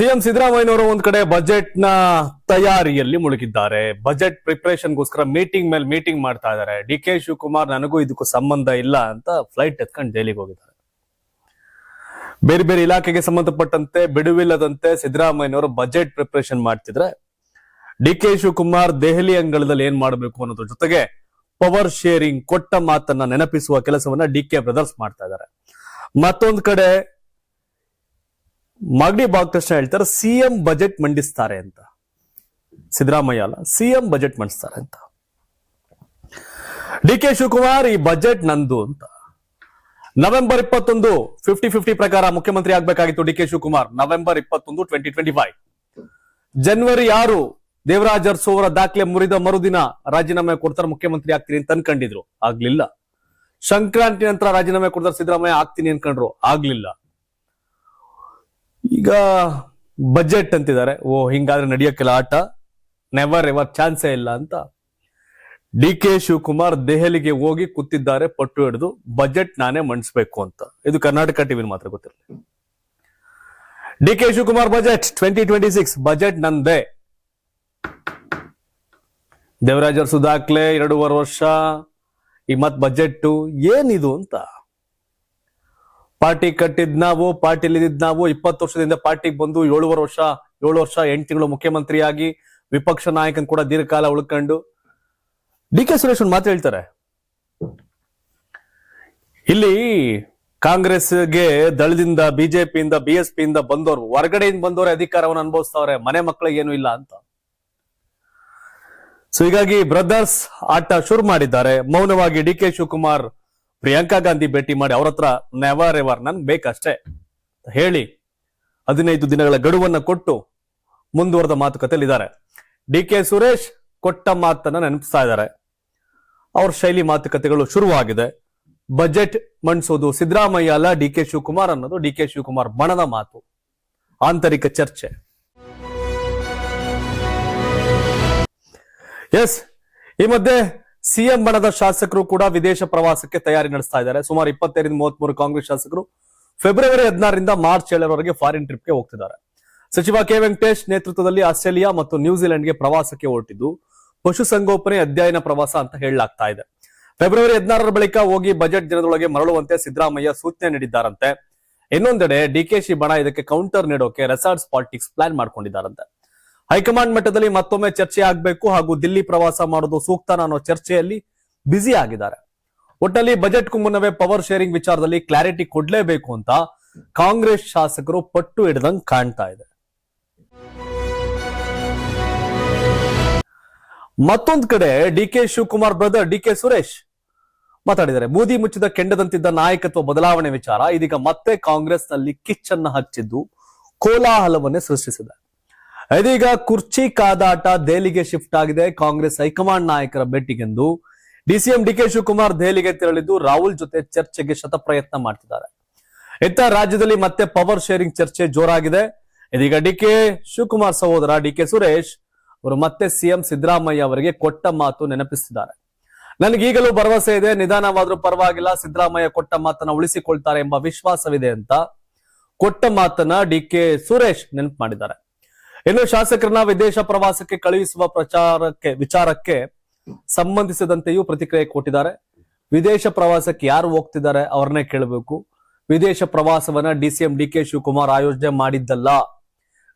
CM ಸಿದ್ದರಾಮಯ್ಯನವರು ಒಂದ್ ಕಡೆ ಬಜೆಟ್ನ ತಯಾರಿಯಲ್ಲಿ ಮುಳುಗಿದ್ದಾರೆ. ಬಜೆಟ್ ಪ್ರಿಪರೇಷನ್ಗೋಸ್ಕರ ಮೀಟಿಂಗ್ ಮೇಲೆ ಮೀಟಿಂಗ್ ಮಾಡ್ತಾ ಇದ್ದಾರೆ. ಡಿ ಕೆ ಶಿವಕುಮಾರ್, ನನಗೂ ಇದಕ್ಕೂ ಸಂಬಂಧ ಇಲ್ಲ ಅಂತ ಫ್ಲೈಟ್ ಎತ್ಕೊಂಡು ಡೆಲ್ಲಿಗೆ ಹೋಗಿದ್ದಾರೆ. ಬೇರೆ ಬೇರೆ ಇಲಾಖೆಗೆ ಸಂಬಂಧಪಟ್ಟಂತೆ, ಬಿಡುವಿಲ್ಲದಂತೆ ಸಿದ್ದರಾಮಯ್ಯನವರು ಬಜೆಟ್ ಪ್ರಿಪರೇಷನ್ ಮಾಡ್ತಿದ್ರೆ ಡಿ ಕೆ ಶಿವಕುಮಾರ್ ದೆಹಲಿ ಅಂಗಳದಲ್ಲಿ ಏನ್ ಮಾಡಬೇಕು ಅನ್ನೋದ್ರ ಜೊತೆಗೆ ಪವರ್ ಶೇರಿಂಗ್, ಕೊಟ್ಟ ಮಾತನ್ನ ನೆನಪಿಸುವ ಕೆಲಸವನ್ನ ಡಿ ಕೆ ಬ್ರದರ್ಸ್ ಮಾಡ್ತಾ ಇದ್ದಾರೆ. ಮತ್ತೊಂದ್ ಕಡೆ ಮಾಗಡಿ ಬಾಲಕೃಷ್ಣ ಹೇಳ್ತಾರೆ ಸಿಎಂ ಬಜೆಟ್ ಮಂಡಿಸ್ತಾರೆ ಅಂತ. ಸಿದ್ದರಾಮಯ್ಯ ಅಲ್ಲ ಸಿಎಂ ಬಜೆಟ್ ಮಂಡಿಸ್ತಾರೆ ಅಂತ. ಡಿ ಕೆ ಶಿವಕುಮಾರ್, ಈ ಬಜೆಟ್ ನಂದು ಅಂತ. ನವೆಂಬರ್ ಇಪ್ಪತ್ತೊಂದು ಫಿಫ್ಟಿ ಫಿಫ್ಟಿ ಪ್ರಕಾರ ಮುಖ್ಯಮಂತ್ರಿ ಆಗ್ಬೇಕಾಗಿತ್ತು ಡಿ ಕೆ ಶಿವಕುಮಾರ್, ನವೆಂಬರ್ ಇಪ್ಪತ್ತೊಂದು ಟ್ವೆಂಟಿ ಟ್ವೆಂಟಿ ಫೈವ್ ಜನವರಿ ಆರು ದೇವರಾಜ್ ಅರಸು ಅವರ ದಾಖಲೆ ಮುರಿದ ಮರುದಿನ ರಾಜೀನಾಮೆ ಕೊಡ್ತಾರೆ ಮುಖ್ಯಮಂತ್ರಿ ಆಗ್ತೀನಿ ಅಂತ ಅನ್ಕೊಂಡಿದ್ರು. ಆಗ್ಲಿಲ್ಲ. ಸಂಕ್ರಾಂತಿ ನಂತರ ರಾಜೀನಾಮೆ ಕೊಡ್ತಾರೆ ಸಿದ್ದರಾಮಯ್ಯ, ಆಗ್ತೀನಿ ಅನ್ಕೊಂಡ್ರು. ಆಗ್ಲಿಲ್ಲ. ಈಗ ಬಜೆಟ್ ಅಂತಿದ್ದಾರೆ. ಓ, ಹಿಂಗಾದ್ರೆ ನಡೆಯಕ್ಕೆಲ್ಲ ಆಟ. ನೆವರ್ ಎವರ್ ಚಾನ್ಸೇ ಇಲ್ಲ ಅಂತ. ಡಿ ಕೆ ಶಿವಕುಮಾರ್ ದೆಹಲಿಗೆ ಹೋಗಿ ಕೂತಿದ್ದಾರೆ, ಪಟ್ಟು ಹಿಡಿದು. ಬಜೆಟ್ ನಾನೇ ಮಂಡಿಸ್ಬೇಕು ಅಂತ. ಇದು ಕರ್ನಾಟಕ ಟಿವಿ ಮಾತ್ರ ಗೊತ್ತಿರಲಿ. D K Shivakumar budget twenty twenty six budget ನಂದೇ. ದೇವರಾಜ್ ಸುಧಾಕ್ಲೆ, ಎರಡೂವರೆ ವರ್ಷ. ಈ ಮತ್ ಬಜೆಟ್ ಏನಿದು ಅಂತ. ಪಾರ್ಟಿ ಕಟ್ಟಿದ್ ನಾವು ಪಾರ್ಟಿಲಿ ನಾವು, ಇಪ್ಪತ್ತು ವರ್ಷದಿಂದ ಪಾರ್ಟಿಗೆ ಬಂದು ಏಳುವರೆ ವರ್ಷ, ಏಳು ವರ್ಷ, ಎಂಟು ತಿಂಗಳು ಮುಖ್ಯಮಂತ್ರಿಯಾಗಿ, ವಿಪಕ್ಷ ನಾಯಕನ್ ಕೂಡ ದೀರ್ಘಕಾಲ ಉಳ್ಕೊಂಡು. ಡಿ ಕೆ ಸುರೇಶ್ ಮಾತು ಹೇಳ್ತಾರೆ. ಇಲ್ಲಿ ಕಾಂಗ್ರೆಸ್ಗೆ ದಳದಿಂದ, ಬಿಜೆಪಿಯಿಂದ ಬಿ ಎಸ್ ಪಿಯಿಂದ ಬಂದವರು ಹೊರಗಡೆಯಿಂದ ಬಂದವರೇ ಅಧಿಕಾರವನ್ನು ಅನುಭವಿಸ್ತಾವ್ರೆ, ಮನೆ ಮಕ್ಕಳಿಗೆ ಏನು ಇಲ್ಲ ಅಂತ. ಸೊ ಹೀಗಾಗಿ ಬ್ರದರ್ಸ್ ಆಟ ಶುರು ಮಾಡಿದ್ದಾರೆ. ಮೌನವಾಗಿ ಡಿ ಕೆ ಶಿವಕುಮಾರ್ ಪ್ರಿಯಾಂಕಾ ಗಾಂಧಿ ಭೇಟಿ ಮಾಡಿ ಅವ್ರ ಹತ್ರ ನೆವರ್ ಎವರ್ ನನ್ಗೆ ಬೇಕಷ್ಟೇ. ಹೇಳಿ, ಹದಿನೈದು ದಿನಗಳ ಗಡುವನ್ನ ಕೊಟ್ಟು ಮುಂದುವರೆದ ಮಾತುಕತೆಯಲ್ಲಿ ಇದ್ದಾರೆ ಡಿ ಕೆ ಸುರೇಶ್ ಕೊಟ್ಟ ಮಾತನ್ನ ನೆನಪಿಸ್ತಾ ಇದ್ದಾರೆ. ಅವ್ರ ಶೈಲಿ ಮಾತುಕತೆಗಳು ಶುರುವಾಗಿದೆ. ಬಜೆಟ್ ಮಂಡಿಸೋದು ಸಿದ್ದರಾಮಯ್ಯ ಅಲ್ಲ ಡಿ ಕೆ ಶಿವಕುಮಾರ್ ಅನ್ನೋದು ಡಿ ಕೆ ಶಿವಕುಮಾರ್ ಬಣದ ಮಾತು. ಆಂತರಿಕ ಚರ್ಚೆ. ಎಸ್, ಈ ಮಧ್ಯೆ ಸಿಎಂ ಬಣದ ಶಾಸಕರು ಕೂಡ ವಿದೇಶ ಪ್ರವಾಸಕ್ಕೆ ತಯಾರಿ ನಡೆಸ್ತಾ ಇದ್ದಾರೆ. ಸುಮಾರು ಇಪ್ಪತ್ತೈದರಿಂದ ಮೂವತ್ಮೂರು ಕಾಂಗ್ರೆಸ್ ಶಾಸಕರು ಫೆಬ್ರವರಿ ಹದಿನಾರರಿಂದ ಮಾರ್ಚ್ ಏಳರವರೆಗೆ ಫಾರಿನ್ ಟ್ರಿಪ್ಗೆ ಹೋಗ್ತಿದ್ದಾರೆ. ಸಚಿವ ಕೆ. ವೆಂಕಟೇಶ್ ನೇತೃತ್ವದಲ್ಲಿ ಆಸ್ಟ್ರೇಲಿಯಾ ಮತ್ತು ನ್ಯೂಜಿಲೆಂಡ್ಗೆ ಪ್ರವಾಸಕ್ಕೆ ಹೊರಟಿದ್ದು, ಪಶುಸಂಗೋಪನೆ ಅಧ್ಯಯನ ಪ್ರವಾಸ ಅಂತ ಹೇಳಲಾಗ್ತಾ ಇದೆ. ಫೆಬ್ರವರಿ ಹದಿನಾರರ ಬಳಿಕ ಹೋಗಿ ಬಜೆಟ್ ದಿನದೊಳಗೆ ಮರಳುವಂತೆ ಸಿದ್ದರಾಮಯ್ಯ ಸೂಚನೆ ನೀಡಿದ್ದಾರಂತೆ. ಇನ್ನೊಂದೆಡೆ ಡಿಕೆಶಿ ಬಣ ಇದಕ್ಕೆ ಕೌಂಟರ್ ನೀಡೋಕೆ ರೆಸಾರ್ಟ್ಸ್ ಪಾಲಿಟಿಕ್ಸ್ ಪ್ಲಾನ್ ಮಾಡ್ಕೊಂಡಿದ್ದಾರಂತೆ. ಹೈಕಮಾಂಡ್ ಮಟ್ಟದಲ್ಲಿ ಮತ್ತೊಮ್ಮೆ ಚರ್ಚೆ ಆಗಬೇಕು ಹಾಗೂ ದಿಲ್ಲಿ ಪ್ರವಾಸ ಮಾಡೋದು ಸೂಕ್ತ ಅನ್ನೋ ಚರ್ಚೆಯಲ್ಲಿ ಬ್ಯುಸಿ ಆಗಿದ್ದಾರೆ. ಒಟ್ಟಲ್ಲಿ ಬಜೆಟ್ಗೂ ಮುನ್ನವೇ ಪವರ್ ಶೇರಿಂಗ್ ವಿಚಾರದಲ್ಲಿ ಕ್ಲಾರಿಟಿ ಕೊಡ್ಲೇಬೇಕು ಅಂತ ಕಾಂಗ್ರೆಸ್ ಶಾಸಕರು ಪಟ್ಟು ಹಿಡ್ದಂಗ್ ಕಾಣ್ತಾ ಇದೆ. ಮತ್ತೊಂದ್ ಕಡೆ D K Shivakumar brother D K Suresh ಮಾತಾಡಿದ್ದಾರೆ. ಮೋದಿ ಮುಚ್ಚಿದ ಕೆಂಡದಂತಿದ್ದ ನಾಯಕತ್ವ ಬದಲಾವಣೆ ವಿಚಾರ ಇದೀಗ ಮತ್ತೆ ಕಾಂಗ್ರೆಸ್ನಲ್ಲಿ ಕಿಚ್ಚನ್ನ ಹಚ್ಚಿದ್ದು ಕೋಲಾಹಲವನ್ನೇ ಸೃಷ್ಟಿಸಿದೆ. ಇದೀಗ ಕುರ್ಚಿ ಕಾದಾಟ ದೆಹಲಿಗೆ ಶಿಫ್ಟ್ ಆಗಿದೆ. ಕಾಂಗ್ರೆಸ್ ಹೈಕಮಾಂಡ್ ನಾಯಕರ ಭೇಟಿಗೆಂದು ಡಿಸಿಎಂ ಡಿಕೆ ಶಿವಕುಮಾರ್ ದೆಹಲಿಗೆ ತೆರಳಿದ್ದು ರಾಹುಲ್ ಜೊತೆ ಚರ್ಚೆಗೆ ಶತ ಪ್ರಯತ್ನ ಮಾಡ್ತಿದ್ದಾರೆ. ಇತ್ತ ರಾಜ್ಯದಲ್ಲಿ ಮತ್ತೆ ಪವರ್ ಶೇರಿಂಗ್ ಚರ್ಚೆ ಜೋರಾಗಿದೆ. ಇದೀಗ ಡಿಕೆ ಶಿವಕುಮಾರ್ ಸಹೋದರ ಡಿಕೆ ಸುರೇಶ್ ಅವರು ಮತ್ತೆ ಸಿಎಂ ಸಿದ್ದರಾಮಯ್ಯ ಅವರಿಗೆ ಕೊಟ್ಟ ಮಾತು ನೆನಪಿಸಿದ್ದಾರೆ ನನಗೀಗಲೂ ಭರವಸೆ ಇದೆ. ನಿಧಾನವಾದ್ರೂ ಪರವಾಗಿಲ್ಲ. ಸಿದ್ದರಾಮಯ್ಯ ಕೊಟ್ಟ ಮಾತನ್ನ ಉಳಿಸಿಕೊಳ್ತಾರೆ ಎಂಬ ವಿಶ್ವಾಸವಿದೆ ಅಂತ ಕೊಟ್ಟ ಮಾತನ್ನ ಡಿ ಕೆ ಸುರೇಶ್ ನೆನಪು ಮಾಡಿದ್ದಾರೆ. ಇನ್ನು ಶಾಸಕರನ್ನ ವಿದೇಶ ಪ್ರವಾಸಕ್ಕೆ ಕಳುಹಿಸುವ ಪ್ರಚಾರಕ್ಕೆ, ವಿಚಾರಕ್ಕೆ ಸಂಬಂಧಿಸಿದಂತೆಯೂ ಪ್ರತಿಕ್ರಿಯೆ ಕೊಟ್ಟಿದ್ದಾರೆ. ವಿದೇಶ ಪ್ರವಾಸಕ್ಕೆ ಯಾರು ಹೋಗ್ತಿದ್ದಾರೆ ಅವ್ರನ್ನೇ ಕೇಳಬೇಕು. ವಿದೇಶ ಪ್ರವಾಸವನ್ನ ಡಿಸಿಎಂ ಡಿ ಕೆ ಶಿವಕುಮಾರ್ ಆಯೋಜನೆ ಮಾಡಿದ್ದಲ್ಲ.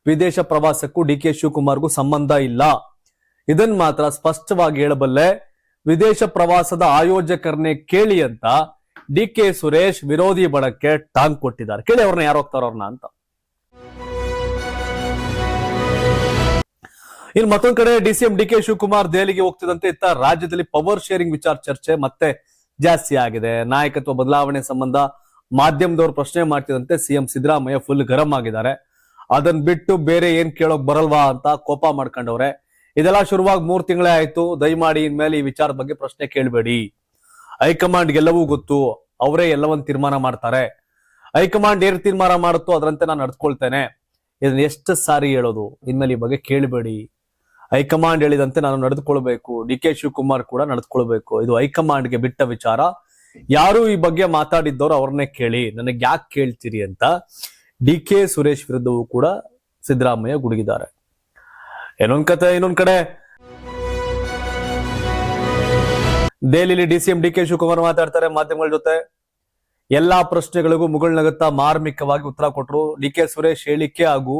ವಿದೇಶ ಪ್ರವಾಸಕ್ಕೂ ಡಿ ಕೆ ಶಿವಕುಮಾರ್ಗೂ ಸಂಬಂಧ ಇಲ್ಲ. ಇದನ್ ಮಾತ್ರ ಸ್ಪಷ್ಟವಾಗಿ ಹೇಳಬಲ್ಲೆ, ವಿದೇಶ ಪ್ರವಾಸದ ಆಯೋಜಕರನ್ನೇ ಕೇಳಿ ಅಂತ ಡಿ ಕೆ ಸುರೇಶ್ ವಿರೋಧಿ ಬಣಕ್ಕೆ ಟಾಂಗ್ ಕೊಟ್ಟಿದ್ದಾರೆ. ಕೇಳಿ ಅವ್ರನ್ನ ಯಾರು ಹೋಗ್ತಾರ ಅವ್ರನ್ನ ಅಂತ. ಇನ್ನು ಮತ್ತೊಂದ್ ಕಡೆ ಡಿಸಿಎಂ ಡಿ ಕೆ ಶಿವಕುಮಾರ್ ದೆಹಲಿಗೆ ಹೋಗ್ತಿದಂತೆ ಇತ್ತ ರಾಜ್ಯದಲ್ಲಿ ಪವರ್ ಶೇರಿಂಗ್ ವಿಚಾರ ಚರ್ಚೆ ಮತ್ತೆ ಜಾಸ್ತಿ ಆಗಿದೆ. ನಾಯಕತ್ವ ಬದಲಾವಣೆ ಸಂಬಂಧ ಮಾಧ್ಯಮದವರು ಪ್ರಶ್ನೆ ಮಾಡ್ತಿದಂತೆ ಸಿಎಂ ಸಿದ್ದರಾಮಯ್ಯ ಫುಲ್ ಗರಂ ಆಗಿದ್ದಾರೆ. ಅದನ್ ಬಿಟ್ಟು ಬೇರೆ ಏನ್ ಕೇಳೋಕ್ ಬರಲ್ವಾ ಅಂತ ಕೋಪ ಮಾಡ್ಕೊಂಡವ್ರೆ. ಇದೆಲ್ಲ ಶುರುವಾಗಿ ಮೂರ್ ತಿಂಗಳೇ ಆಯ್ತು. ದಯಮಾಡಿ ಇನ್ಮೇಲೆ ಈ ವಿಚಾರದ ಬಗ್ಗೆ ಪ್ರಶ್ನೆ ಕೇಳಬೇಡಿ. ಹೈಕಮಾಂಡ್ ಎಲ್ಲವೂ ಗೊತ್ತು. ಅವರೇ ಎಲ್ಲವನ್ನ ತೀರ್ಮಾನ ಮಾಡ್ತಾರೆ. ಹೈಕಮಾಂಡ್ ಏನ್ ತೀರ್ಮಾನ ಮಾಡುತ್ತೋ ಅದರಂತೆ ನಾನು ನಡ್ಕೊಳ್ತೇನೆ ಇದನ್ನ ಎಷ್ಟು ಸಾರಿ ಹೇಳೋದು? ಇನ್ಮೇಲೆ ಈ ಬಗ್ಗೆ ಕೇಳಬೇಡಿ. ಹೈಕಮಾಂಡ್ ಹೇಳಿದಂತೆ ನಾನು ನಡೆದುಕೊಳ್ಬೇಕು. ಡಿ ಕೆ ಶಿವಕುಮಾರ್ ಕೂಡ ನಡೆದುಕೊಳ್ಬೇಕು. ಇದು ಹೈಕಮಾಂಡ್ಗೆ ಬಿಟ್ಟ ವಿಚಾರ. ಯಾರು ಈ ಬಗ್ಗೆ ಮಾತಾಡಿದ್ದವ್ರು ಅವ್ರನ್ನೇ ಕೇಳಿ. ನನಗೆ ಯಾಕೆ ಕೇಳ್ತೀರಿ ಅಂತ ಡಿ ಕೆ ಸುರೇಶ್ ವಿರುದ್ಧವೂ ಕೂಡ ಸಿದ್ದರಾಮಯ್ಯ ಗುಡುಗಿದ್ದಾರೆ. ಏನೊಂದ್ ಕತೆ, ಇನ್ನೊಂದ್ ಕಡೆ. ದೆಹಲಿಯಲ್ಲಿ ಡಿಸಿಎಂ ಡಿ ಕೆ ಶಿವಕುಮಾರ್ ಮಾತಾಡ್ತಾರೆ ಮಾಧ್ಯಮಗಳ ಜೊತೆ. ಎಲ್ಲಾ ಪ್ರಶ್ನೆಗಳಿಗೂ ಮುಗುಳ್ನಗುತ್ತಾ ಮಾರ್ಮಿಕವಾಗಿ ಉತ್ತರ ಕೊಟ್ಟರು ಡಿ ಕೆ ಸುರೇಶ್ ಹೇಳಿಕೆ ಹಾಗೂ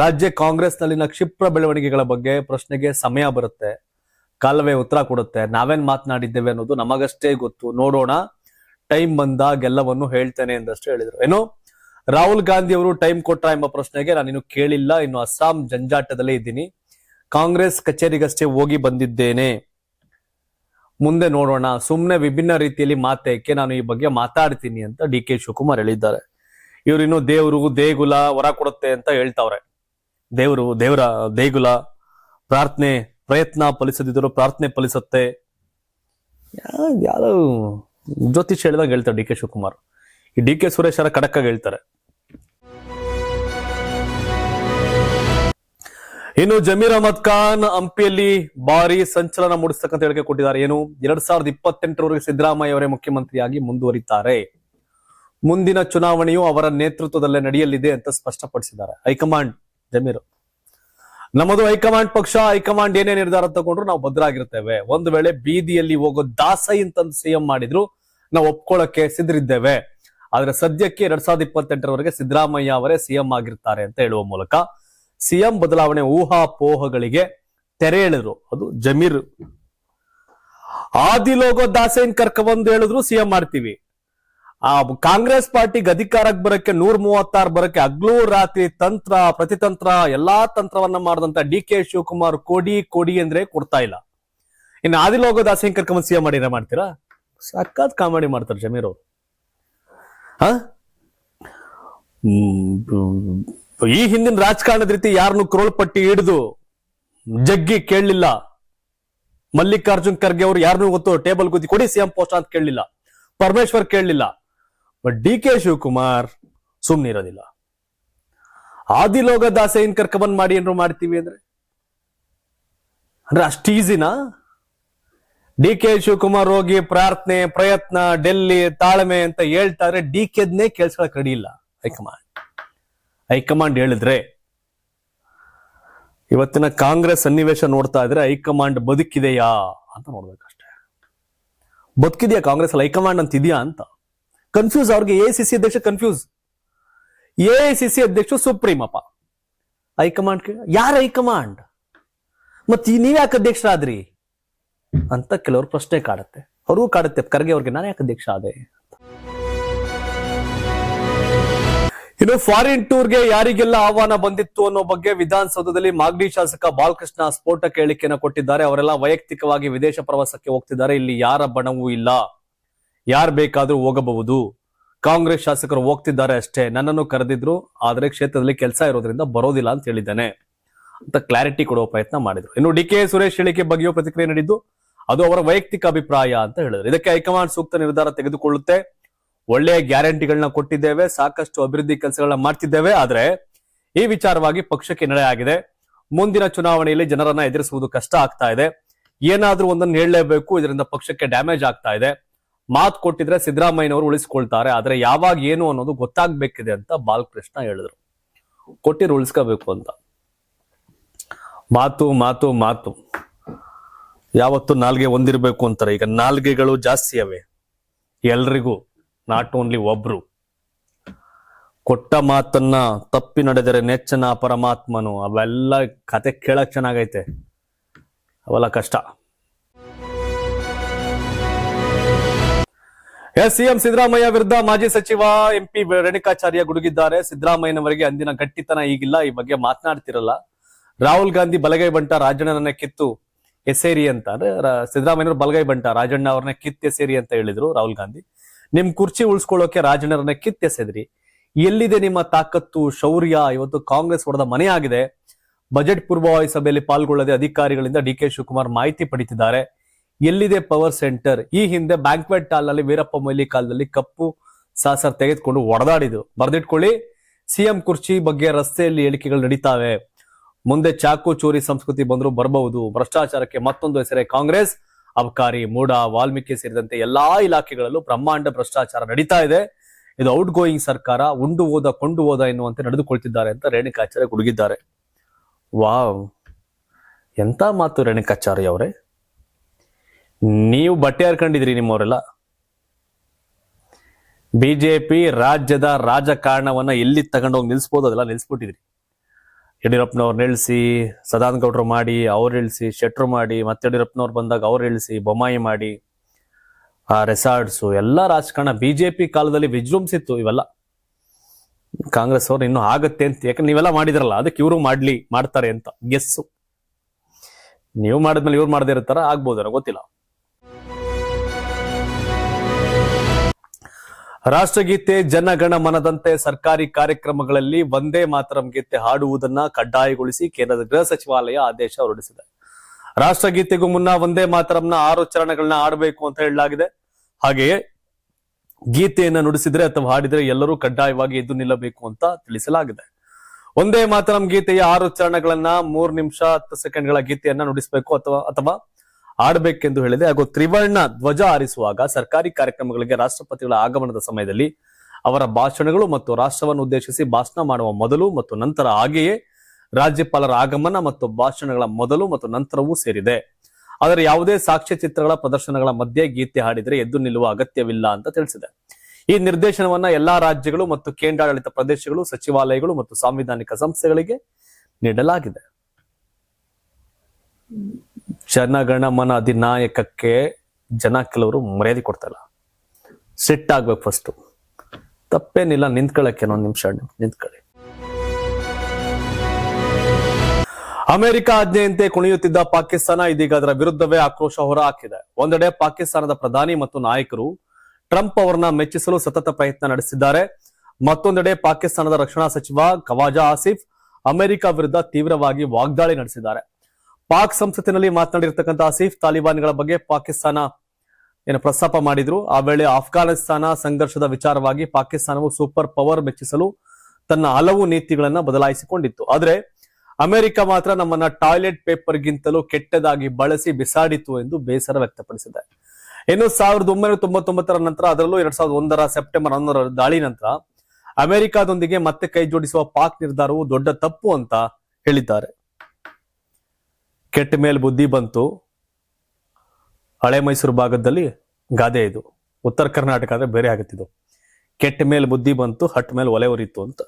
ರಾಜ್ಯ ಕಾಂಗ್ರೆಸ್ನಲ್ಲಿನ ಕ್ಷಿಪ್ರ ಬೆಳವಣಿಗೆಗಳ ಬಗ್ಗೆ ಪ್ರಶ್ನೆಗೆ ಸಮಯ ಬರುತ್ತೆ, ಕಾಲವೇ ಉತ್ತರ ಕೊಡುತ್ತೆ. ನಾವೇನ್ ಮಾತನಾಡಿದ್ದೇವೆ ಅನ್ನೋದು ನಮಗಷ್ಟೇ ಗೊತ್ತು. ನೋಡೋಣ, ಟೈಮ್ ಬಂದಾಗ ಎಲ್ಲವನ್ನು ಹೇಳ್ತೇನೆ ಎಂದಷ್ಟು ಹೇಳಿದ್ರು. ಏನು? ರಾಹುಲ್ ಗಾಂಧಿ ಅವರು ಟೈಮ್ ಕೊಟ್ರ ಎಂಬ ಪ್ರಶ್ನೆಗೆ ನಾನು ಇನ್ನು ಕೇಳಿಲ್ಲ. ಇನ್ನು ಅಸ್ಸಾಂ ಜಂಜಾಟದಲ್ಲೇ ಇದ್ದೀನಿ. ಕಾಂಗ್ರೆಸ್ ಕಚೇರಿಗಷ್ಟೇ ಹೋಗಿ ಬಂದಿದ್ದೇನೆ. ಮುಂದೆ ನೋಡೋಣ. ಸುಮ್ಮನೆ ವಿಭಿನ್ನ ರೀತಿಯಲ್ಲಿ ಮಾತೇಕೆ ನಾನು ಈ ಬಗ್ಗೆ ಮಾತಾಡ್ತೀನಿ ಅಂತ ಡಿ ಕೆ ಶಿವಕುಮಾರ್ ಹೇಳಿದ್ದಾರೆ. ಇವ್ರು ಇನ್ನು ದೇವರು, ದೇಗುಲ, ವರ ಕೊಡುತ್ತೆ ಅಂತ ಹೇಳ್ತಾವ್ರೆ. ದೇವರು, ದೇವರ ದೇಗುಲ, ಪ್ರಾರ್ಥನೆ, ಪ್ರಯತ್ನ ಫಲಿಸದಿದ್ದರೂ ಪ್ರಾರ್ಥನೆ ಫಲಿಸುತ್ತೆ. ಯಾರು ಜ್ಯೋತಿಷ್ ಹೇಳಿದಾಗ ಹೇಳ್ತಾರೆ ಡಿ ಕೆ ಶಿವಕುಮಾರ್. ಈ ಡಿ ಕೆ ಸುರೇಶ್ ಅವರ ಖಡಕ್ಕಾಗಿ ಹೇಳ್ತಾರೆ. ಇನ್ನು ಜಮೀರ್ ಅಹಮದ್ ಖಾನ್ ಹಂಪಿಯಲ್ಲಿ ಭಾರಿ ಸಂಚಲನ ಮೂಡಿಸ್ತಕ್ಕಂತ ಹೇಳಿಕೆ ಕೊಟ್ಟಿದ್ದಾರೆ. ಏನು? ಎರಡ್ ಸಾವಿರದ ಇಪ್ಪತ್ತೆಂಟರವರೆಗೆ ಸಿದ್ದರಾಮಯ್ಯ ಅವರೇ ಮುಖ್ಯಮಂತ್ರಿಯಾಗಿ ಮುಂದುವರಿತಾರೆ. ಮುಂದಿನ ಚುನಾವಣೆಯು ಅವರ ನೇತೃತ್ವದಲ್ಲೇ ನಡೆಯಲಿದೆ ಅಂತ ಸ್ಪಷ್ಟಪಡಿಸಿದ್ದಾರೆ. High command Zameer. ನಮ್ಮದು ಹೈಕಮಾಂಡ್ ಪಕ್ಷ, ಹೈಕಮಾಂಡ್ ಏನೇ ನಿರ್ಧಾರ ತಗೊಂಡ್ರು ನಾವು ಭದ್ರಾಗಿರ್ತೇವೆ. ಒಂದು ವೇಳೆ ಬೀದಿಯಲ್ಲಿ ಹೋಗೋ ದಾಸೈ ಅಂತಂದು ಸಿಎಂ ಮಾಡಿದ್ರು, ನಾವು ಒಪ್ಕೊಳ್ಳಕ್ಕೆ ಸಿದ್ಧರಿದ್ದೇವೆ. ಆದ್ರೆ ಸದ್ಯಕ್ಕೆ ಎರಡ್ ಸಾವಿರದ ಇಪ್ಪತ್ತೆಂಟರವರೆಗೆ ಸಿದ್ದರಾಮಯ್ಯ ಅವರೇ ಸಿಎಂ ಆಗಿರ್ತಾರೆ ಅಂತ ಹೇಳುವ ಮೂಲಕ ಸಿಎಂ ಬದಲಾವಣೆ ಊಹಾಪೋಹಗಳಿಗೆ ತೆರೆ ಎಳೆದ್ರು ಅದು ಜಮೀರ್. ಆದಿಲೋಗೋ ದಾಸೈನ್ ಕರ್ಕ ಬಂದು ಹೇಳಿದ್ರು ಸಿಎಂ ಮಾಡ್ತೀವಿ. ಆ ಕಾಂಗ್ರೆಸ್ ಪಾರ್ಟಿಗೆ ಅಧಿಕಾರಕ್ಕೆ ಬರಕ್ಕೆ ನೂರ ಮೂವತ್ತಾರು ಬರಕ್ಕೆ ಹಗ್ಲು, ರಾತ್ರಿ ತಂತ್ರ, ಪ್ರತಿತಂತ್ರ, ಎಲ್ಲಾ ತಂತ್ರವನ್ನ ಮಾಡಿದಂತ ಡಿ ಕೆ ಶಿವಕುಮಾರ್ ಕೊಡಿ ಕೊಡಿ ಅಂದ್ರೆ ಕೊಡ್ತಾ ಇಲ್ಲ. ಇನ್ನು ಆದಿಲೋಗೋ ದಾಸೈನ್ ಕಮಲ್ ಸಿಎಂ ಮಾಡಿರ ಮಾಡ್ತೀರಾ? ಸಖತ್ ಕಾಮಿಡಿ ಮಾಡ್ತಾರೆ ಜಮೀರ್ ಅವರು. ಈ ಹಿಂದಿನ ರಾಜಕಾರಣದ ರೀತಿ ಯಾರನ್ನು ಕ್ರೋಳ್ಪಟ್ಟಿ ಹಿಡಿದು ಜಗ್ಗಿ ಕೇಳಲಿಲ್ಲ. ಮಲ್ಲಿಕಾರ್ಜುನ್ ಖರ್ಗೆ ಅವರು ಯಾರನ್ನೂ ಗೊತ್ತು, ಟೇಬಲ್ ಗುದ್ದಿ ಕೊಡಿ ಸಿಎಂ ಪೋಸ್ಟ್ ಅಂತ ಕೇಳಲಿಲ್ಲ. ಪರಮೇಶ್ವರ್ ಕೇಳಲಿಲ್ಲ. ಬಟ್ ಡಿ ಕೆ ಶಿವಕುಮಾರ್ ಸುಮ್ನಿರೋದಿಲ್ಲ ಆದಿಲೋಗ ದಾಸೆಯನ್ ಕರ್ಕಬಂದ್ ಮಾಡಿ ಏನ್ರು ಮಾಡ್ತೀವಿ ಅಂದ್ರೆ? ಅಂದ್ರೆ ಅಷ್ಟು ಈಸಿನಾ ಡಿ ಕೆ ಶಿವಕುಮಾರ್ ಹೋಗಿ ಪ್ರಾರ್ಥನೆ, ಪ್ರಯತ್ನ, ಡೆಲ್ಲಿ, ತಾಳ್ಮೆ ಅಂತ ಹೇಳ್ತಾರೆ ಡಿ ಕೆದ್ನೇ ಕೇಳಿಸ್ಕೊಳಕ್ ರೆಡಿ ಇಲ್ಲ ಹೈಕಮಾಂಡ್. ಹೈಕಮಾಂಡ್ ಹೇಳಿದ್ರೆ, ಇವತ್ತಿನ ಕಾಂಗ್ರೆಸ್ ಸನ್ನಿವೇಶ ನೋಡ್ತಾ ಇದ್ರೆ ಹೈಕಮಾಂಡ್ ಬದುಕಿದೆಯಾ ಅಂತ ನೋಡ್ಬೇಕಷ್ಟೇ. ಬದುಕಿದೆಯಾ ಕಾಂಗ್ರೆಸ್ ಅಲ್ಲಿ? ಹೈಕಮಾಂಡ್ ಅಂತ ಇದೆಯಾ ಅಂತ? ಕನ್ಫ್ಯೂಸ್ ಅವ್ರಿಗೆ ಎ ಸಿ ಸಿ ಅಧ್ಯಕ್ಷ ಕನ್ಫ್ಯೂಸ್ ಎ ಸಿ ಸಿ ಅಧ್ಯಕ್ಷ ಸುಪ್ರೀಂ ಅಪ್ಪ ಹೈಕಮಾಂಡ್ ಯಾರ ಹೈಕಮಾಂಡ್ ಮತ್ತೆ ನೀವ್ಯಾಕೆ ಅಧ್ಯಕ್ಷರಾದ್ರಿ? ಅಂತ ಕೆಲವರು ಪ್ರಶ್ನೆ ಕಾಡುತ್ತೆ. ಅವ್ರಿಗೂ ಕಾಡುತ್ತೆ, ಖರ್ಗೆ ಅವ್ರಿಗೆ ನಾನು ಯಾಕೆ ಅಧ್ಯಕ್ಷ ಆದೆ ಇನ್ನು ಫಾರಿನ್ ಟೂರ್ಗೆ ಯಾರಿಗೆಲ್ಲ ಆಹ್ವಾನ ಬಂದಿತ್ತು ಅನ್ನೋ ಬಗ್ಗೆ ವಿಧಾನಸೌಧದಲ್ಲಿ ಮಾಗಡಿ ಶಾಸಕ ಬಾಲಕೃಷ್ಣ ಸ್ಫೋಟಕ ಹೇಳಿಕೆಯನ್ನು ಕೊಟ್ಟಿದ್ದಾರೆ. ಅವರೆಲ್ಲ ವೈಯಕ್ತಿಕವಾಗಿ ವಿದೇಶ ಪ್ರವಾಸಕ್ಕೆ ಹೋಗ್ತಿದ್ದಾರೆ. ಇಲ್ಲಿ ಯಾರ ಬಣವೂ ಇಲ್ಲ. ಯಾರು ಬೇಕಾದ್ರೂ ಹೋಗಬಹುದು. ಕಾಂಗ್ರೆಸ್ ಶಾಸಕರು ಹೋಗ್ತಿದ್ದಾರೆ ಅಷ್ಟೇ. ನನ್ನನ್ನು ಕರೆದಿದ್ರು, ಆದರೆ ಕ್ಷೇತ್ರದಲ್ಲಿ ಕೆಲಸ ಇರೋದ್ರಿಂದ ಬರೋದಿಲ್ಲ ಅಂತ ಹೇಳಿದ್ದಾನೆ. ಅಂತ ಕ್ಲಾರಿಟಿ ಕೊಡುವ ಪ್ರಯತ್ನ ಮಾಡಿದ್ರು. ಇನ್ನು ಡಿ ಕೆ ಸುರೇಶ್ ಹೇಳಿಕೆ ಬಗ್ಗೆಯೂ ಪ್ರತಿಕ್ರಿಯೆ ನೀಡಿದ್ದು, ಅದು ಅವರ ವೈಯಕ್ತಿಕ ಅಭಿಪ್ರಾಯ ಅಂತ ಹೇಳಿದ್ರು. ಇದಕ್ಕೆ ಹೈಕಮಾಂಡ್ ಸೂಕ್ತ ನಿರ್ಧಾರ ತೆಗೆದುಕೊಳ್ಳುತ್ತೆ. ಒಳ್ಳೆಯ ಗ್ಯಾರಂಟಿಗಳನ್ನ ಕೊಟ್ಟಿದ್ದೇವೆ, ಸಾಕಷ್ಟು ಅಭಿವೃದ್ಧಿ ಕೆಲಸಗಳನ್ನ ಮಾಡ್ತಿದ್ದೇವೆ, ಆದ್ರೆ ಈ ವಿಚಾರವಾಗಿ ಪಕ್ಷಕ್ಕೆ ನಡೆ ಆಗಿದೆ. ಮುಂದಿನ ಚುನಾವಣೆಯಲ್ಲಿ ಜನರನ್ನ ಎದುರಿಸುವುದು ಕಷ್ಟ ಆಗ್ತಾ ಇದೆ. ಏನಾದ್ರೂ ಒಂದನ್ನು ಹೇಳಲೇಬೇಕು, ಇದರಿಂದ ಪಕ್ಷಕ್ಕೆ ಡ್ಯಾಮೇಜ್ ಆಗ್ತಾ ಇದೆ. ಮಾತು ಕೊಟ್ಟಿದ್ರೆ ಸಿದ್ದರಾಮಯ್ಯನವರು ಉಳಿಸ್ಕೊಳ್ತಾರೆ, ಆದ್ರೆ ಯಾವಾಗ ಏನು ಅನ್ನೋದು ಗೊತ್ತಾಗ್ಬೇಕಿದೆ ಅಂತ ಬಾಲಕೃಷ್ಣ ಹೇಳಿದ್ರು. ಕೊಟ್ಟಿರು ಉಳಿಸ್ಕೋಬೇಕು ಅಂತ. ಮಾತು ಮಾತು ಮಾತು. ಯಾವತ್ತು ನಾಲ್ಗೆ ಒಂದಿರ್ಬೇಕು ಅಂತಾರೆ. ಈಗ ನಾಲ್ಗೆಗಳು ಜಾಸ್ತಿ ಅವೆ. ಎಲ್ರಿಗೂ ನಾಟ್ ಓನ್ಲಿ ಒಬ್ರು. ಕೊಟ್ಟ ಮಾತನ್ನ ತಪ್ಪಿ ನಡೆದರೆ ನೆಚ್ಚನ ಪರಮಾತ್ಮನು, ಅವೆಲ್ಲ ಕತೆ ಕೇಳಕ್ ಚೆನ್ನಾಗೈತೆ. ಅವೆಲ್ಲ ಕಷ್ಟ. ಎಸ್ ಸಿಎಂ ಸಿದ್ದರಾಮಯ್ಯ ವಿರುದ್ಧ ಮಾಜಿ ಸಚಿವ ಎಂಪಿ ರೇಣುಕಾಚಾರ್ಯ ಗುಡುಗಿದ್ದಾರೆ. ಸಿದ್ದರಾಮಯ್ಯನವರಿಗೆ ಅಂದಿನ ಗಟ್ಟಿತನ ಈಗಿಲ್ಲ, ಈ ಬಗ್ಗೆ ಮಾತನಾಡ್ತಿರಲ್ಲ. ರಾಹುಲ್ ಗಾಂಧಿ ಬಲಗೈ ಬಂಟ ರಾಜಣ್ಣನನ್ನ ಕಿತ್ತು ಎಸೇರಿ ಅಂತ, ಅಂದ್ರೆ ಸಿದ್ದರಾಮಯ್ಯನವರು ಬಲಗೈ ಬಂಟ, ರಾಜಣ್ಣ ಅವ್ರನ್ನ ಕಿತ್ ಎಸೇರಿ ಅಂತ ಹೇಳಿದ್ರು ರಾಹುಲ್ ಗಾಂಧಿ. ನಿಮ್ ಕುರ್ಚಿ ಉಳಿಸ್ಕೊಳ್ಳೋಕೆ ರಾಜಣ್ಣರನ್ನ ಕಿತ್ ಎಸೆದ್ರಿ. ಎಲ್ಲಿದೆ ನಿಮ್ಮ ತಾಕತ್ತು, ಶೌರ್ಯ? ಇವತ್ತು ಕಾಂಗ್ರೆಸ್ ಹೊಡೆದ ಮನೆ ಆಗಿದೆ. ಬಜೆಟ್ ಪೂರ್ವಭಾವಿ ಸಭೆಯಲ್ಲಿ ಪಾಲ್ಗೊಳ್ಳದೆ ಅಧಿಕಾರಿಗಳಿಂದ ಡಿ ಕೆ ಶಿವಕುಮಾರ್ ಮಾಹಿತಿ ಪಡಿತಿದ್ದಾರೆ. ಎಲ್ಲಿದೆ ಪವರ್ ಸೆಂಟರ್ ಈ ಹಿಂದೆ ಬ್ಯಾಂಕ್ವೆಟ್ ಹಾಲ್ನಲ್ಲಿ ವೀರಪ್ಪ ಮೊಯ್ಲಿ ಕಾಲದಲ್ಲಿ ಕಪ್ಪು ಸಾಸರ್ ತೆಗೆದುಕೊಂಡು ಒಡೆದಾಡಿದ್ರು. ಬರೆದಿಟ್ಕೊಳ್ಳಿ ಸಿಎಂ ಕುರ್ಚಿ ಬಗ್ಗೆ ರಸ್ತೆಯಲ್ಲಿ ಹೇಳಿಕೆಗಳು ನಡೀತಾವೆ. ಮುಂದೆ ಚಾಕು ಚೋರಿ ಸಂಸ್ಕೃತಿ ಬಂದರೂ ಬರಬಹುದು. ಭ್ರಷ್ಟಾಚಾರಕ್ಕೆ ಮತ್ತೊಂದು ಹೆಸರೇ ಕಾಂಗ್ರೆಸ್. ಅಬಕಾರಿ ಮೂಡ ವಾಲ್ಮೀಕಿ ಸೇರಿದಂತೆ ಎಲ್ಲಾ ಇಲಾಖೆಗಳಲ್ಲೂ ಬ್ರಹ್ಮಾಂಡ ಭ್ರಷ್ಟಾಚಾರ ನಡೀತಾ ಇದೆ. ಇದು ಔಟ್ ಗೋಯಿಂಗ್ ಸರ್ಕಾರ, ಉಂಡು ಹೋದ, ಕೊಂಡು ಹೋದ ಎನ್ನುವಂತೆ ನಡೆದುಕೊಳ್ತಿದ್ದಾರೆ ಅಂತ ರೇಣುಕಾಚಾರ್ಯ ಗುಡುಗಿದ್ದಾರೆ. ವಾವ್. ಎಂತ ಮಾತು ರೇಣುಕಾಚಾರ್ಯ ಅವರೇ? ನೀವು ಬಟ್ಟೆ ಹರ್ಕೊಂಡಿದ್ರಿ ನಿಮ್ಮವರೆಲ್ಲ? ಬಿಜೆಪಿ ರಾಜ್ಯದ ರಾಜಕಾರಣವನ್ನ ಎಲ್ಲಿ ತಗೊಂಡೋಗಿ ನಿಲ್ಸ್ಬೋದು ಅದೆಲ್ಲ ನಿಲ್ಸ್ಬಿಟ್ಟಿದ್ರಿ. ಯಡಿಯೂರಪ್ಪನವ್ರು ನಿಲ್ಸಿ ಸದಾನಂದ ಗೌಡ್ರು ಮಾಡಿ, ಅವ್ರು ಇಳಿಸಿ ಶೆಟ್ರು ಮಾಡಿ, ಮತ್ತೆ ಯಡಿಯೂರಪ್ಪನವ್ರು ಬಂದಾಗ ಅವ್ರು ಇಳಿಸಿ ಬೊಮ್ಮಾಯಿ ಮಾಡಿ, ಆ ರೆಸಾರ್ಟ್ಸು, ಎಲ್ಲ ರಾಜಕಾರಣ ಬಿಜೆಪಿ ಕಾಲದಲ್ಲಿ ವಿಜೃಂಭಿಸಿತ್ತು ಇವೆಲ್ಲ. ಕಾಂಗ್ರೆಸ್ ಅವ್ರು ಇನ್ನು ಆಗತ್ತೆ ಅಂತ, ಯಾಕಂದ್ರೆ ನೀವೆಲ್ಲ ಮಾಡಿದ್ರಲ್ಲ, ಅದಕ್ಕೆ ಇವರು ಮಾಡ್ಲಿ, ಮಾಡ್ತಾರೆ ಅಂತ, ಗೆಸ್ಸು. ನೀವು ಮಾಡಿದ್ಮೇಲೆ ಇವ್ರು ಮಾಡದೇ ಇರ್ತಾರ ಆಗ್ಬೋದಾರ ಗೊತ್ತಿಲ್ಲ. ರಾಷ್ಟ್ರಗೀತೆ ಜನಗಣ ಮನದಂತೆ ಸರ್ಕಾರಿ ಕಾರ್ಯಕ್ರಮಗಳಲ್ಲಿ ಒಂದೇ ಮಾತರಂ ಗೀತೆ ಹಾಡುವುದನ್ನ ಕಡ್ಡಾಯಗೊಳಿಸಿ ಕೇಂದ್ರದ ಗೃಹ ಸಚಿವಾಲಯ ಆದೇಶ ಹೊರಡಿಸಿದೆ. ರಾಷ್ಟ್ರಗೀತೆಗೂ ಮುನ್ನ ಒಂದೇ ಮಾತರಂನ ಆರು ಚರಣಗಳನ್ನ ಆಡಬೇಕು ಅಂತ ಹೇಳಲಾಗಿದೆ. ಹಾಗೆಯೇ ಗೀತೆಯನ್ನ ನುಡಿಸಿದ್ರೆ ಅಥವಾ ಹಾಡಿದ್ರೆ ಎಲ್ಲರೂ ಕಡ್ಡಾಯವಾಗಿ ಎದ್ದು ನಿಲ್ಲಬೇಕು ಅಂತ ತಿಳಿಸಲಾಗಿದೆ. ಒಂದೇ ಮಾತರಂ ಗೀತೆಯ ಆರು ಚರಣಗಳನ್ನ ಮೂರು ನಿಮಿಷ ಹತ್ತು ಸೆಕೆಂಡ್ಗಳ ಗೀತೆಯನ್ನ ನುಡಿಸಬೇಕು ಅಥವಾ ಅಥವಾ ಆಡಬೇಕೆಂದು ಹೇಳಿದೆ. ಹಾಗೂ ತ್ರಿವರ್ಣ ಧ್ವಜ ಹಾರಿಸುವಾಗ ಸರ್ಕಾರಿ ಕಾರ್ಯಕ್ರಮಗಳಿಗೆ ರಾಷ್ಟ್ರಪತಿಗಳ ಆಗಮನದ ಸಮಯದಲ್ಲಿ ಅವರ ಭಾಷಣಗಳು ಮತ್ತು ರಾಷ್ಟ್ರವನ್ನು ಉದ್ದೇಶಿಸಿ ಭಾಷಣ ಮಾಡುವ ಮೊದಲು ಮತ್ತು ನಂತರ ಹಾಗೆಯೇ ರಾಜ್ಯಪಾಲರ ಆಗಮನ ಮತ್ತು ಭಾಷಣಗಳ ಮೊದಲು ಮತ್ತು ನಂತರವೂ ಸೇರಿದೆ. ಆದರೆ ಯಾವುದೇ ಸಾಕ್ಷ್ಯ ಚಿತ್ರಗಳ ಪ್ರದರ್ಶನಗಳ ಮಧ್ಯೆ ಗೀತೆ ಹಾಡಿದರೆ ಎದ್ದು ನಿಲ್ಲುವ ಅಗತ್ಯವಿಲ್ಲ ಅಂತ ತಿಳಿಸಿದೆ. ಈ ನಿರ್ದೇಶನವನ್ನ ಎಲ್ಲಾ ರಾಜ್ಯಗಳು ಮತ್ತು ಕೇಂದ್ರಾಡಳಿತ ಪ್ರದೇಶಗಳು, ಸಚಿವಾಲಯಗಳು ಮತ್ತು ಸಾಂವಿಧಾನಿಕ ಸಂಸ್ಥೆಗಳಿಗೆ ನೀಡಲಾಗಿದೆ. ಜನಗಣಮನ ಅಧಿನಾಯಕಕ್ಕೆ ಜನ ಕೆಲವರು ಮರ್ಯಾದೆ ಕೊಡ್ತಾ ಇಲ್ಲ ಫಸ್ಟು ತಪ್ಪೇನಿಲ್ಲ, ನಿಂತ್ಕೊಳ್ಳಕ್ಕೆ ಒಂದು ನಿಮಿಷ ನಿಂತ್ಕೊಳ್ಳಿ. ಅಮೆರಿಕ ಆಜ್ಞೆಯಂತೆ ಕುಣಿಯುತ್ತಿದ್ದ ಪಾಕಿಸ್ತಾನ ಇದೀಗ ಅದರ ವಿರುದ್ಧವೇ ಆಕ್ರೋಶ ಹೊರಹಾಕಿದೆ. ಒಂದೆಡೆ ಪಾಕಿಸ್ತಾನದ ಪ್ರಧಾನಿ ಮತ್ತು ನಾಯಕರು ಟ್ರಂಪ್ ಅವರನ್ನ ಮೆಚ್ಚಿಸಲು ಸತತ ಪ್ರಯತ್ನ ನಡೆಸಿದ್ದಾರೆ. ಮತ್ತೊಂದೆಡೆ ಪಾಕಿಸ್ತಾನದ ರಕ್ಷಣಾ ಸಚಿವ ಖವಾಜಾ ಆಸಿಫ್ ಅಮೆರಿಕ ವಿರುದ್ಧ ತೀವ್ರವಾಗಿ ವಾಗ್ದಾಳಿ ನಡೆಸಿದ್ದಾರೆ. ಪಾಕ್ ಸಂಸತ್ತಿನಲ್ಲಿ ಮಾತನಾಡಿರ್ತಕ್ಕಂಥ ಆಸೀಫ್ ತಾಲಿಬಾನ್ಗಳ ಬಗ್ಗೆ ಪಾಕಿಸ್ತಾನ ಏನು ಪ್ರಸ್ತಾಪ ಮಾಡಿದ್ರು. ಆ ವೇಳೆ ಆಫ್ಘಾನಿಸ್ತಾನ ಸಂಘರ್ಷದ ವಿಚಾರವಾಗಿ ಪಾಕಿಸ್ತಾನವು ಸೂಪರ್ ಪವರ್ ಮೆಚ್ಚಿಸಲು ತನ್ನ ಹಲವು ನೀತಿಗಳನ್ನ ಬದಲಾಯಿಸಿಕೊಂಡಿತ್ತು. ಆದ್ರೆ ಅಮೆರಿಕ ಮಾತ್ರ ನಮ್ಮನ್ನ ಟಾಯ್ಲೆಟ್ ಪೇಪರ್ಗಿಂತಲೂ ಕೆಟ್ಟದಾಗಿ ಬಳಸಿ ಬಿಸಾಡಿತು ಎಂದು ಬೇಸರ ವ್ಯಕ್ತಪಡಿಸಿದೆ. ಇನ್ನು ಸಾವಿರದ ಒಂಬೈನೂರ ತೊಂಬತ್ತೊಂಬತ್ತರ ನಂತರ ಅದರಲ್ಲೂ ಎರಡ್ ಸಾವಿರದ ಒಂದರ ಸೆಪ್ಟೆಂಬರ್ ಹನ್ನೊಂದರ ದಾಳಿ ನಂತರ ಅಮೆರಿಕದೊಂದಿಗೆ ಮತ್ತೆ ಕೈ ಜೋಡಿಸುವ ಪಾಕ್ ನಿರ್ಧಾರವು ದೊಡ್ಡ ತಪ್ಪು ಅಂತ ಹೇಳಿದ್ದಾರೆ. ಕೆಟ್ಟ ಮೇಲೆ ಬುದ್ಧಿ ಬಂತು. ಹಳೆ ಮೈಸೂರು ಭಾಗದಲ್ಲಿ ಗಾದೆ ಇದು. ಉತ್ತರ ಕರ್ನಾಟಕ ಆದರೆ ಬೇರೆ ಆಗುತ್ತಿದ್ದು. ಕೆಟ್ಟ ಮೇಲೆ ಬುದ್ಧಿ ಬಂತು ಹಟ್ಟ ಮೇಲೆ ಒಲೆ ಉರಿತು ಅಂತ.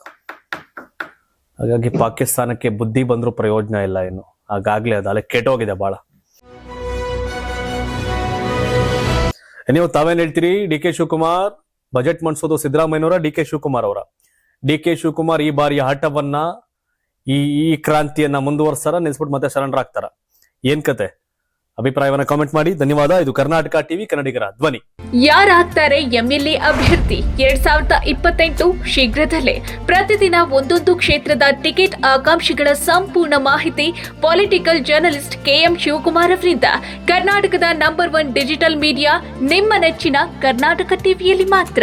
ಹಾಗಾಗಿ ಪಾಕಿಸ್ತಾನಕ್ಕೆ ಬುದ್ಧಿ ಬಂದರೂ ಪ್ರಯೋಜನ ಇಲ್ಲ ಏನು ಹಾಗಾಗ್ಲೇ ಅದು ಅಲ್ಲೇ ಕೆಟ್ಟೋಗಿದೆ ಭಾಳ ನೀವು ತಾವೇನ್ ಹೇಳ್ತೀರಿ? ಡಿ ಕೆ ಶಿವಕುಮಾರ್, ಬಜೆಟ್ ಮಂಡಿಸೋದು ಸಿದ್ದರಾಮಯ್ಯನವರ, ಡಿ ಕೆ ಶಿವಕುಮಾರ್ ಅವರ? ಡಿ ಕೆ ಶಿವಕುಮಾರ್ ಈ ಬಾರಿಯ ಹಠವನ್ನ, ಈ ಈ ಕ್ರಾಂತಿಯನ್ನ ಮುಂದುವರ್ಸಾರ ನಿಲ್ಸ್ಬಿಟ್ಟು ಮತ್ತೆ ಶರಣರಾಗ್ತಾರ? ಏನ್ ಕತೆ? ಅಭಿಪ್ರಾಯವನ್ನ ಕಾಮೆಂಟ್ ಮಾಡಿ. ಧನ್ಯವಾದ. ಇದು ಕರ್ನಾಟಕ ಟಿವಿ, ಕನ್ನಡಿಗರ ಧ್ವನಿ. ಯಾರಾಗ್ತಾರೆ ಎಂಎಲ್ಎ ಅಭ್ಯರ್ಥಿ? ಎರಡ್ ಸಾವಿರದ ಇಪ್ಪತ್ತೆಂಟು ಶೀಘ್ರದಲ್ಲೇ. ಪ್ರತಿದಿನ ಒಂದೊಂದು ಕ್ಷೇತ್ರದ ಟಿಕೆಟ್ ಆಕಾಂಕ್ಷಿಗಳ ಸಂಪೂರ್ಣ ಮಾಹಿತಿ ಪೊಲಿಟಿಕಲ್ ಜರ್ನಲಿಸ್ಟ್ ಕೆಎಂ ಶಿವಕುಮಾರ್ ಅವರಿಂದ. ಕರ್ನಾಟಕದ ನಂಬರ್ ಒನ್ ಡಿಜಿಟಲ್ ಮೀಡಿಯಾ ನಿಮ್ಮ ನೆಚ್ಚಿನ ಕರ್ನಾಟಕ ಟಿವಿಯಲ್ಲಿ ಮಾತ್ರ.